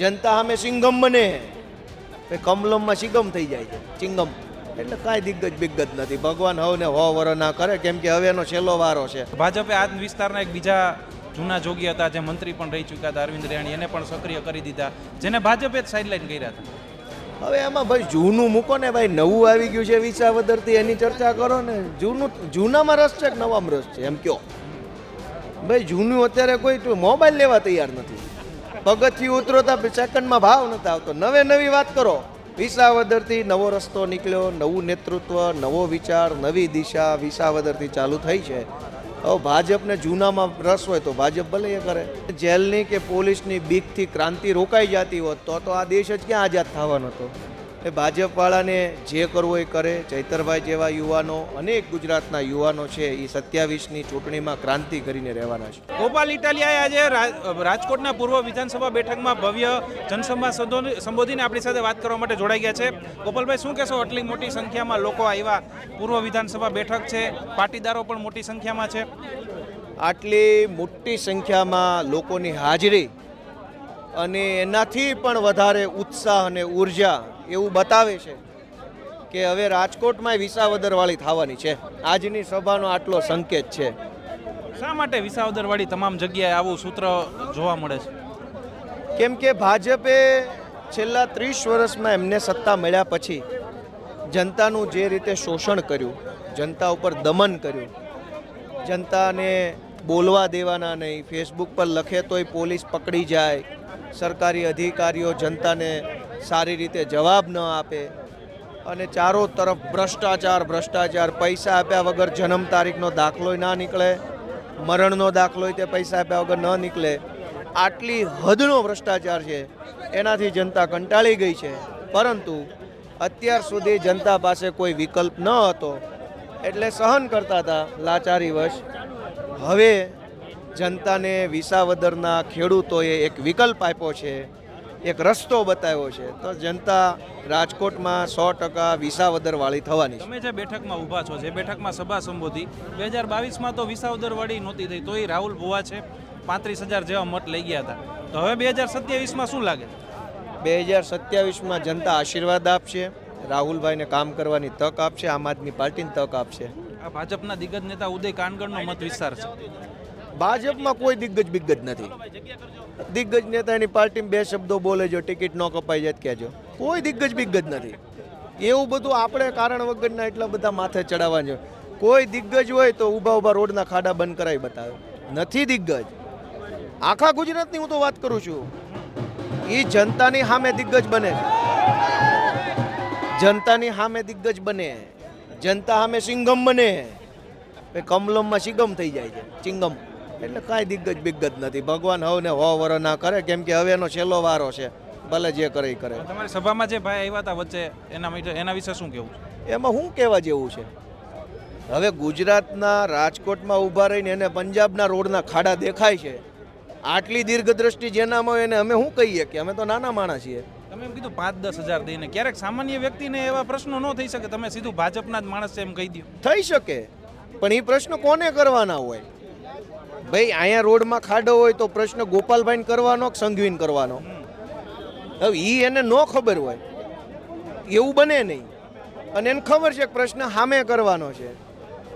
જનતા સામે સિંગમ બને. કમલમમાં સિંગમ થઈ જાય છે ચિંગમ એટલે કાંઈ દિગ્ગજ બિગ્ગજ નથી. ભગવાન હવને હો વર ના કરે કેમ કે હવે એનો છેલ્લો વારો છે. ભાજપે આ વિસ્તારના એક બીજા જૂના જોગી હતા જે મંત્રી પણ રહી ચૂક્યા હતા અરવિંદ રેણી એને પણ સક્રિય કરી દીધા જેને ભાજપે જ સાઇડલાઇન કર્યા હતા. હવે એમાં ભાઈ જૂનું મૂકો ને ભાઈ નવું આવી ગયું છે વિસાવદરથી એની ચર્ચા કરો ને. જૂનું જૂનામાં રસ છે કે નવામાં રસ છે? એમ કયો. ભાઈ જૂનું અત્યારે કોઈ મોબાઈલ લેવા તૈયાર નથી. પગથિયું ઉતરોતા સેકન્ડમાં ભાવ નથી આવતો. નવે નવી વાત કરો. વિસાવદરથી નવો રસ્તો નીકળ્યો, નવું નેતૃત્વ, નવો વિચાર, નવી દિશા વિસાવદરથી ચાલુ થઈ છે. હવે ભાજપને જૂનામાં રસ હોય તો ભાજપ ભલે એ કરે. જેલની કે પોલીસની બીકથી ક્રાંતિ રોકાઈ જતી હોત તો તો આ દેશ જ ક્યાં આઝાદ થવાનો હતો? એ ભાજપવાળાને જે કરવો એ કરે. ચૈતરભાઈ જેવા યુવાનો અનેક ગુજરાતના યુવાનો છે એ સત્યાવીસની ચૂંટણીમાં ક્રાંતિ કરીને રહેવાના છે. ગોપાલ ઇટાલિયાએ આજે રાજકોટના પૂર્વ વિધાનસભા બેઠકમાં ભવ્ય જનસભા સંબોધ- સંબોધીને આપણી સાથે વાત કરવા માટે જોડાઈ ગયા છે. ગોપાલભાઈ શું કહેશો? આટલી મોટી સંખ્યામાં લોકો આવ્યા. પૂર્વ વિધાનસભા બેઠક છે પાટીદારો પણ મોટી સંખ્યામાં છે. આટલી મોટી સંખ્યામાં લોકોની હાજરી અને એનાથી પણ વધારે ઉત્સાહ અને ઊર્જા એવું બતાવે છે કે હવે રાજકોટમાં વિસાવદરવાળી થવાની છે. આજની સભાનો આટલો સંકેત છે. શા માટે વિસાવદરવાળી તમામ જગ્યાએ આવું સૂત્ર જોવા મળે છે? કેમ કે ભાજપે છેલ્લા ત્રીસ વર્ષમાં એમને સત્તા મળ્યા પછી જનતાનું જે રીતે શોષણ કર્યું જનતા ઉપર દમન કર્યું જનતાને બોલવા દેવાના નહીં ફેસબુક પર લખે તોય પોલીસ પકડી જાય સરકારી અધિકારીઓ જનતાને સારી રીતે જવાબ ન આપે અને ચારો તરફ ભ્રષ્ટાચાર ભ્રષ્ટાચાર, પૈસા આપ્યા વગર જન્મ તારીખનો દાખલોય ના નીકળે, મરણનો દાખલોય તે પૈસા આપ્યા વગર ન નીકળે. આટલી હદનો ભ્રષ્ટાચાર છે, એનાથી જનતા કંટાળી ગઈ છે. પરંતુ અત્યાર સુધી જનતા પાસે કોઈ વિકલ્પ ન હતો, એટલે સહન કરતા હતા લાચારીવશ હવે જનતાને વિસાવદરના ખેડૂતોએ એક વિકલ્પ આપ્યો છે એક રસ્તો બતાવ્યો છે તો જનતા રાજકોટમાં સો ટકા વિસાવદરવાળી થવાની છે. તમે જે બેઠકમાં ઊભા છો જે બેઠકમાં સભા સંબોધી બે હજાર બાવીસમાં તો વિસાવદરવાળી નહોતી થઈ તોય રાહુલ ભુવા છે પાંત્રીસ હજાર જેવા મત લઈ ગયા હતા. તો હવે બે હજાર સત્યાવીસમાં શું લાગે? બે હજાર સત્યાવીસમાં જનતા આશીર્વાદ આપશે રાહુલભાઈને કામ કરવાની તક આપશે આમ આદમી પાર્ટીને તક આપશે. આ ભાજપના દિગ્ગજ નેતા ઉદય કાનગરનો મત વિસ્તાર છે. ભાજપમાં કોઈ દિગ્ગજ બિગ્ગજ નથી. દિગ્ગજ નેતાની પાર્ટીમાં બે શબ્દો બોલે જો, ટિકિટ ન કપાઈ જાય કહેજો. કોઈ દિગ્ગજ બિગ્ગજ નથી. એવું બધું આપણે કારણ વગરના એટલા બધા માથે ચડાવવા છે. કોઈ દિગ્ગજ હોય તો ઊભા ઊભા રોડના ખાડા બંધ કરાવી બતાવે. નથી દિગ્ગજ. આખા ગુજરાતની હું તો વાત કરું છું. એ જનતાની સામે દિગ્ગજ બને જનતાની સામે દિગ્ગજ બને. જનતા સામે સિંગમ બને. કમલમમાં સિંગમ થઈ જાય છે. ચિંગમ એટલે કાંઈ દિગ્ગજ બિગ્ગજ નથી. ભગવાન હવને હો વરો ના કરે કેમ કે હવે એનો છેલ્લો વારો છે. ભલે જે કરે એ કરે. તમારી સભામાં જે ભાઈ આવ્યા હતા વચ્ચે એના એના વિશે શું કેવું છે? એમાં શું કહેવા જેવું છે? હવે ગુજરાતના રાજકોટમાં ઊભા રહીને એને પંજાબના રોડના ખાડા દેખાય છે. આટલી દીર્ઘદ્રષ્ટિ જેનામાં હોય એને અમે શું કહીએ કે અમે તો નાના માણસ છીએ. તમે એમ કીધું પાંચ દસ હજાર દઈને. ક્યારેક સામાન્ય વ્યક્તિને એવા પ્રશ્નો ન થઈ શકે. તમે સીધું ભાજપના જ માણસ છે એમ કહી દો થઈ શકે. પણ એ પ્રશ્ન કોને કરવાના હોય? ભાઈ, અહીંયા રોડમાં ખાડો હોય તો પ્રશ્ન ગોપાલભાઈને કરવાનો કે સંઘવીન કરવાનો? હવે એ એને ન ખબર હોય. એવું બને નહીં. અને એને ખબર છે કે પ્રશ્ન સામે કરવાનો છે.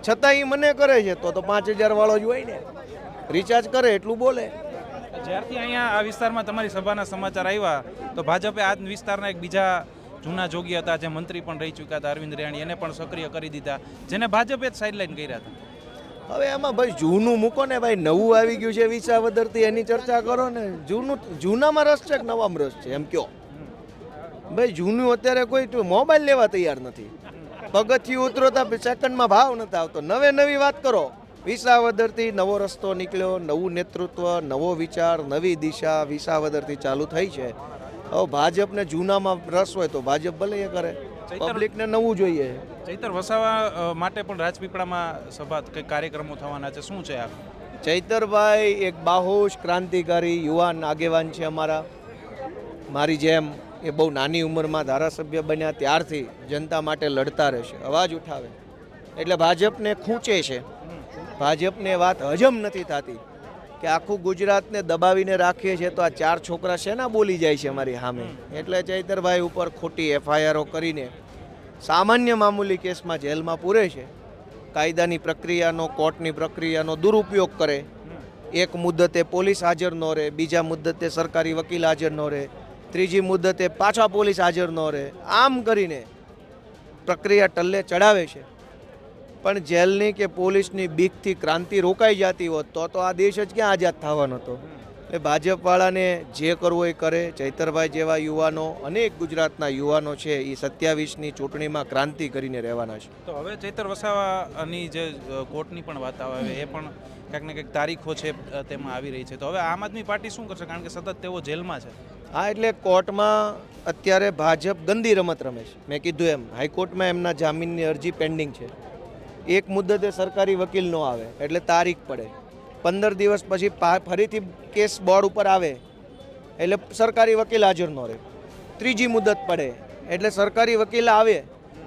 છતાં એ મને કરે છે, તો તો પાંચ હજાર વાળો જ હોય ને. રિચાર્જ કરે એટલું બોલે. જ્યારથી અહીંયા આ વિસ્તારમાં તમારી સભાના સમાચાર આવ્યા, તો ભાજપે આ વિસ્તારના એક બીજા જૂના જોગી હતા, જે મંત્રી પણ રહી ચૂક્યા હતા, અરવિંદ રેણી, એને પણ સક્રિય કરી દીધા, જેને ભાજપે જ સાઇડલાઇન કર્યા હતા. હવે એમાં ભાઈ જૂનું મૂકો ને ભાઈ નવું આવી ગયું છે વિસાવદરથી એની ચર્ચા કરો ને. જૂનું જૂનામાં રસ છે કે નવામાં રસ છે? એમ કયો ભાઈ જૂનું અત્યારે કોઈ મોબાઈલ લેવા તૈયાર નથી. પગથિયું ઉતરોતા સેકન્ડમાં ભાવ નથી આવતો. નવે નવી વાત કરો. વિસાવદરથી નવો રસ્તો નીકળ્યો નવું નેતૃત્વ નવો વિચાર નવી દિશા વિસાવદરથી ચાલુ થઈ છે. હવે ભાજપને જૂનામાં રસ હોય તો ભાજપ ભલે એ કરે. પબ્લિકને નવું જોઈએ. ચૈતર વસાવા માટે પણ રાજપીપળામાં સભા કંઈક કાર્યક્રમો થવાના છે. શું છે આ? ચૈતરભાઈ એક બાહોશ ક્રાંતિકારી યુવાન આગેવાન છે અમારા. મારી જેમ એ બહુ નાની ઉંમરમાં ધારાસભ્ય બન્યા, ત્યારથી જનતા માટે લડતા રહેશે અવાજ ઉઠાવે. એટલે ભાજપને ખૂંચે છે. ભાજપને વાત હજમ નથી થતી કે આખું ગુજરાતને દબાવીને રાખીએ છીએ તો આ ચાર છોકરા શેના બોલી જાય છે અમારી સામે? એટલે ચૈતરભાઈ ઉપર ખોટી એફઆઈઆરો કરીને સામાન્ય મામૂલી કેસમાં જેલમાં પૂરે છે. કાયદાની પ્રક્રિયાનો, કોર્ટની પ્રક્રિયાનો દુરુપયોગ કરે. એક મુદ્દતે પોલીસ હાજર ન રહે, બીજા મુદ્દતે સરકારી વકીલ હાજર ન રહે, ત્રીજી મુદ્દતે પાછા પોલીસ હાજર ન રહે. આમ કરીને પ્રક્રિયા ટલ્લે ચડાવે છે. પણ જેલની કે પોલીસની બીકથી ક્રાંતિ રોકાઈ જતી હોત તો તો આ દેશ જ ક્યાં આઝાદ થવાનો હતો? એટલે ભાજપવાળાને જે કરવું એ કરે. ચૈતરભાઈ જેવા યુવાનો અનેક ગુજરાતના યુવાનો છે એ સત્યાવીસની ચૂંટણીમાં ક્રાંતિ કરીને રહેવાના છે. તો હવે ચૈતર વસાવાની જે કોર્ટની પણ વાત આવે એ પણ ક્યાંક ને ક્યાંક તારીખો છે તેમાં આવી રહી છે. તો હવે આમ આદમી પાર્ટી શું કરશે? કારણ કે સતત તેઓ જેલમાં છે. હા એટલે કોર્ટમાં અત્યારે ભાજપ ગંદી રમત રમે છે. મેં કીધું એમ હાઈકોર્ટમાં એમના જામીનની અરજી પેન્ડિંગ છે. એક મુદ્દતે સરકારી વકીલ ન આવે એટલે તારીખ પડે. પંદર દિવસ પછી ફરીથી કેસ બોર્ડ ઉપર આવે, એટલે સરકારી વકીલ હાજર ન રહે. ત્રીજી મુદત પડે, એટલે સરકારી વકીલ આવે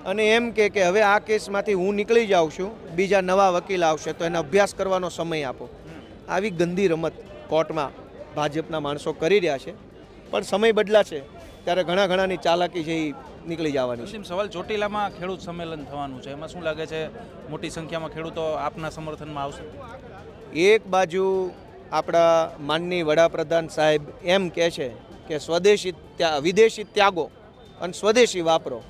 અને એમ કે કે હવે આ કેસમાંથી હું નીકળી જાઉં છું, બીજા નવા વકીલ આવશે, તો એને અભ્યાસ કરવાનો સમય આપો. આવી ગંદી રમત કોર્ટમાં ભાજપના માણસો કરી રહ્યા છે, પણ સમય બદલાશે, ત્યારે ઘણા ઘણાની ચાલાકી છે એ નીકળી જવાની છે. સવાલ, ચોટીલામાં ખેડૂત સંમેલન થવાનું છે, એમાં શું લાગે છે, મોટી સંખ્યામાં ખેડૂતો આપના સમર્થનમાં આવશે? એક બાજુ આપણા માનની વડાપ્રધાન સાહેબ એમ કહે છે કે સ્વદેશી વિદેશી ત્યાગો અને સ્વદેશી વાપરો.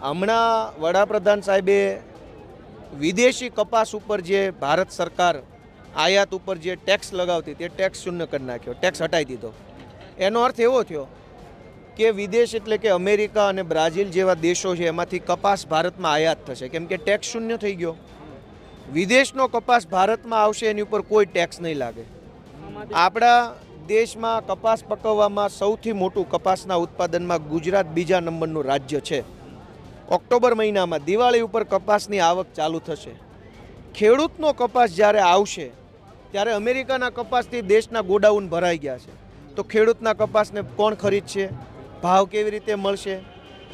હમણાં વડાપ્રધાન સાહેબે વિદેશી કપાસ ઉપર જે ભારત સરકાર આયાત ઉપર જે ટેક્સ લગાવતી તે ટેક્સ શૂન્ય કરી નાખ્યો, ટેક્સ હટાવી દીધો. એનો અર્થ એવો થયો કે વિદેશ એટલે કે અમેરિકા અને બ્રાઝિલ જેવા દેશો છે, એમાંથી કપાસ ભારતમાં આયાત થશે. કેમ કે ટેક્સ શૂન્ય થઈ ગયો. વિદેશનો કપાસ ભારતમાં આવશે, એની ઉપર કોઈ ટેક્સ નહીં લાગે. આપણા દેશમાં કપાસ પકવવામાં સૌથી મોટું કપાસના ઉત્પાદનમાં ગુજરાત બીજા નંબરનું રાજ્ય છે. ઓક્ટોબર મહિનામાં દિવાળી ઉપર કપાસની આવક ચાલુ થશે. ખેડૂતનો કપાસ જ્યારે આવશે, ત્યારે અમેરિકાના કપાસથી દેશના ગોડાઉન ભરાઈ ગયા છે. તો ખેડૂતના કપાસને કોણ ખરીદશે? ભાવ કેવી રીતે મળશે?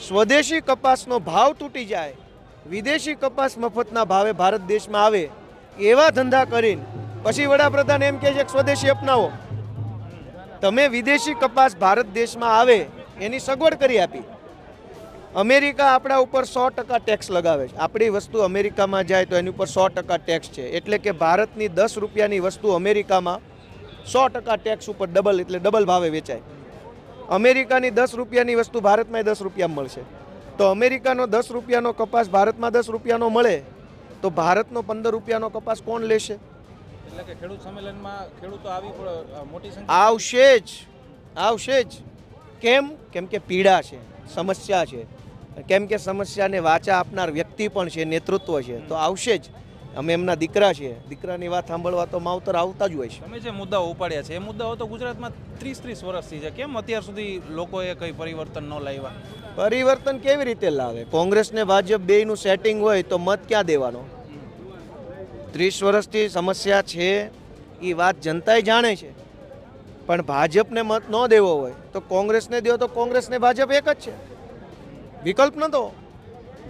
સ્વદેશી કપાસનો ભાવ તૂટી જાય વિદેશી કપાસ મફતના ભાવે ભારત દેશમાં આવે એવા ધંધા કરીને પછી વડાપ્રધાન એમ કહે છે કે સ્વદેશી અપનાવો. તમે વિદેશી કપાસ ભારત દેશમાં આવે એની સગવડ કરી આપી. અમેરિકા આપણા ઉપર સો ટકા ટેક્સ લગાવે છે. આપણી વસ્તુ અમેરિકામાં જાય તો એની ઉપર સો ટકા ટેક્સ છે. એટલે કે ભારતની દસ રૂપિયાની વસ્તુ અમેરિકામાં સો ટકા ટેક્સ ઉપર ડબલ એટલે ડબલ ભાવે વેચાય. અમેરિકાની દસ રૂપિયાની વસ્તુ ભારતમાં દસ રૂપિયા મળશે. તો અમેરિકાનો દસ રૂપિયાનો કપાસ ભારતમાં દસ રૂપિયાનો મળે તો ભારતનો પંદર રૂપિયાનો કપાસ કોણ લેશે? એટલે કે ખેડૂત સંમેલનમાં ખેડૂતો આવી મોટી આવશે જ આવશે જ. કેમ? કેમ કે પીડા છે સમસ્યા છે. કેમ કે સમસ્યાને વાચા આપનાર વ્યક્તિ પણ છે નેતૃત્વ છે તો આવશે જ. અમે એમના દીકરા છીએ. દીકરાની વાત સાંભળવા તો માવતર આવતા જ હોય છે. તમે જે મુદ્દાઓ ઉપાડ્યા છે એ મુદ્દાઓ તો ગુજરાતમાં ત્રીસ ત્રીસ વર્ષથી છે. કેમ અત્યાર સુધી લોકોએ કંઈ પરિવર્તન ન લાવ્યા? પરિવર્તન કેવી રીતે લાવે? કોંગ્રેસને ભાજપ બેયનું સેટિંગ હોય તો મત ક્યાં દેવાનો? ત્રીસ વર્ષથી સમસ્યા છે એ વાત જનતાએ જાણે છે. પણ ભાજપને મત ન દેવો હોય તો કોંગ્રેસને દો તો કોંગ્રેસને ભાજપ એક જ છે. વિકલ્પ ન દો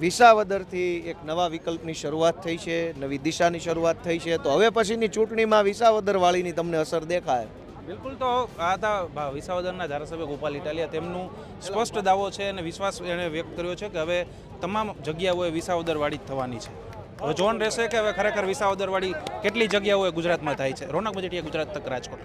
વિસાવદરથી એક નવા વિકલ્પની શરૂઆત થઈ છે, નવી દિશાની શરૂઆત થઈ છે. તો હવે પછીની ચૂંટણીમાં વિસાવદર વાળીની તમને અસર દેખાય. બિલકુલ તો આ હતા વિસાવદરના ધારાસભ્ય ગોપાલ ઇટાલિયા. તેમનું સ્પષ્ટ દાવો છે અને વિશ્વાસ એણે વ્યક્ત કર્યો છે કે હવે તમામ જગ્યાઓએ વિસાવદરવાળી જ થવાની છે. હવે જોન રહેશે કે હવે ખરેખર વિસાવદરવાળી કેટલી જગ્યાઓએ ગુજરાતમાં થાય છે. રોનક મજેટિયા ગુજરાત તક રાજકોટ.